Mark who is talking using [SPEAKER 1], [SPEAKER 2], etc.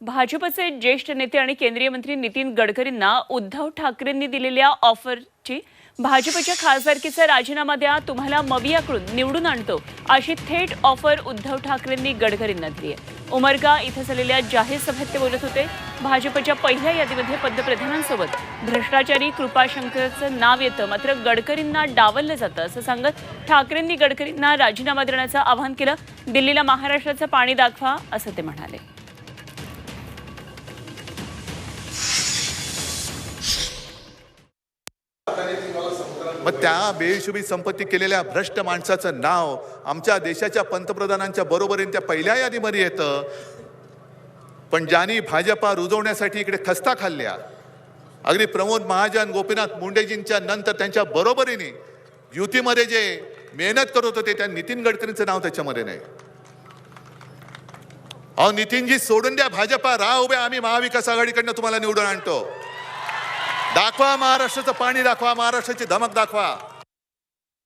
[SPEAKER 1] भाजपचे ज्येष्ठ नेते आणि केंद्रीय मंत्री नितीन गडकरींना उद्धव ठाकरेंनी दिलेल्या ऑफरची भाजपच्या खासदारकीचा राजीनामा द्या तुम्हाला मवियाकडून निवडून आणतो अशी थेट ऑफर उद्धव ठाकरेंनी गडकरींना दिली आहे. उमरगा इथं झालेल्या जाहीर सभेत ते बोलत होते भाजपच्या पहिल्या यादीमध्ये पंतप्रधानांसोबत भ्रष्टाचारी कृपाशंकरचं नाव येतं मात्र गडकरींना डावललं जातं असं सांगत ठाकरेंनी गडकरींना राजीनामा देण्याचं आवाहन केलं दिल्लीला महाराष्ट्राचं पाणी दाखवा असं ते म्हणाले.
[SPEAKER 2] मग त्या बेहिशोबी संपत्ती केलेल्या भ्रष्ट माणसाचं नाव आमच्या देशाच्या पंतप्रधानांच्या बरोबरीने त्या पहिल्या यादीमध्ये येतं. पण ज्यांनी भाजपा रुजवण्यासाठी इकडे खस्ता खाल्ल्या अगदी प्रमोद महाजन गोपीनाथ मुंडेजींच्या नंतर त्यांच्या बरोबरीने युतीमध्ये जे मेहनत करत होते त्या नितीन गडकरींचं नाव त्याच्यामध्ये नाही. अहो नितीनजी सोडून द्या भाजपा राह उभ्या आम्ही महाविकास आघाडीकडनं तुम्हाला निवडून आणतो. दाखवा महाराष्ट्राचं पाणी दाखवा महाराष्ट्राची धमक दाखवा.